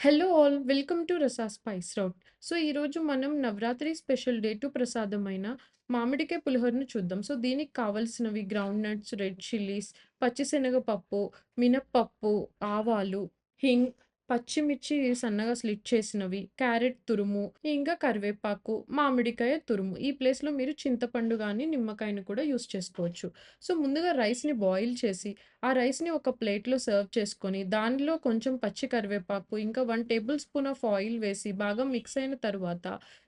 Hello all welcome to Rasa spice route so ఈరోజు మనం Navaratri special day two ప్రసాదమైన మామిడికాయ పులిహోరను చూద్దాం. సో దీనికి కావలసినవి గ్రౌండ్ నట్స్ రెడ్ చిల్లీస్ పచ్చిశనగపప్పు మినప్పప్పు ఆవాలు హింగ్ పచ్చిమిర్చి సన్నగా స్లిట్ చేసినవి క్యారెట్ తురుము ఇంకా కరివేపాకు మామిడికాయ తురుము. ఈ ప్లేస్లో మీరు చింతపండు కానీ నిమ్మకాయను కూడా యూస్ చేసుకోవచ్చు. సో ముందుగా రైస్ని బాయిల్ చేసి ఆ రైస్ని ఒక ప్లేట్లో సర్వ్ చేసుకొని దానిలో కొంచెం పచ్చి కరివేపాకు ఇంకా one tablespoon of oil వేసి బాగా మిక్స్ అయిన తర్వాత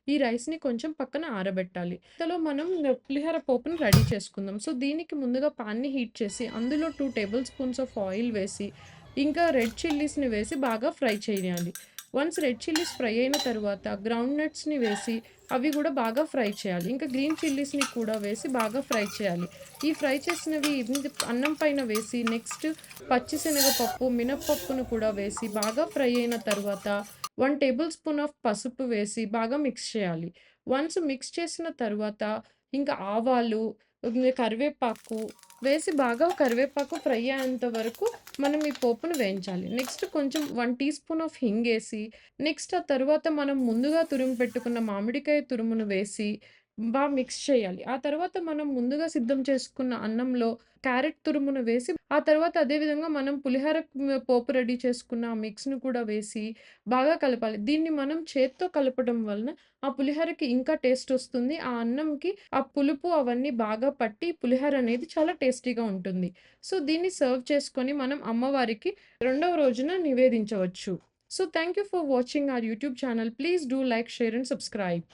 ఈ రైస్ని కొంచెం పక్కన ఆరబెట్టాలి. ఇంతలో మనం పులిహోర పోపుని రెడీ చేసుకుందాం. సో దీనికి ముందుగా పాన్ని హీట్ చేసి అందులో two tablespoons of oil వేసి ఇంకా రెడ్ చిల్లీస్ని వేసి బాగా ఫ్రై చేయాలి. వన్స్ రెడ్ చిల్లీస్ ఫ్రై అయిన తర్వాత గ్రౌండ్ నట్స్ని వేసి అవి కూడా బాగా ఫ్రై చేయాలి. ఇంకా గ్రీన్ చిల్లీస్ని కూడా వేసి బాగా ఫ్రై చేయాలి. ఈ ఫ్రై చేసినవి అన్నం పైన వేసి నెక్స్ట్ పచ్చిశనగపప్పు మినప్పప్పును కూడా వేసి బాగా ఫ్రై అయిన తర్వాత వన్ టేబుల్ స్పూన్ ఆఫ్ పసుపు వేసి బాగా మిక్స్ చేయాలి. వన్స్ మిక్స్ చేసిన తర్వాత ఇంకా ఆవాలు కరివేపాకు వేసి బాగా కరివేపాకు ఫ్రై అయ్యేంత వరకు మనం ఈ పోపును వేయించాలి. నెక్స్ట్ కొంచెం one teaspoon of hing వేసి నెక్స్ట్ ఆ తర్వాత మనం ముందుగా తురుము పెట్టుకున్న మామిడికాయ తురుమును వేసి బాగా మిక్స్ చేయాలి ఆ తర్వాత మనం ముందుగా సిద్ధం చేసుకున్న అన్నంలో క్యారెట్ తురుమును వేసి ఆ తర్వాత అదే విధంగా మనం పులిహోర పోపు రెడీ చేసుకున్న ఆ మిక్స్‌ను కూడా వేసి బాగా కలపాలి. దీన్ని మనం చేత్తో కలపడం వలన ఆ పులిహోరకి ఇంకా టేస్ట్ వస్తుంది. ఆ అన్నంకి ఆ పులుపు అవన్నీ బాగా పట్టి పులిహోర అనేది చాలా టేస్టీగా ఉంటుంది. సో, దీన్ని సర్వ్ చేసుకొని మనం అమ్మవారికి రెండవ రోజున నివేదించవచ్చు. So, thank you for watching our YouTube channel. Please do like, share and subscribe.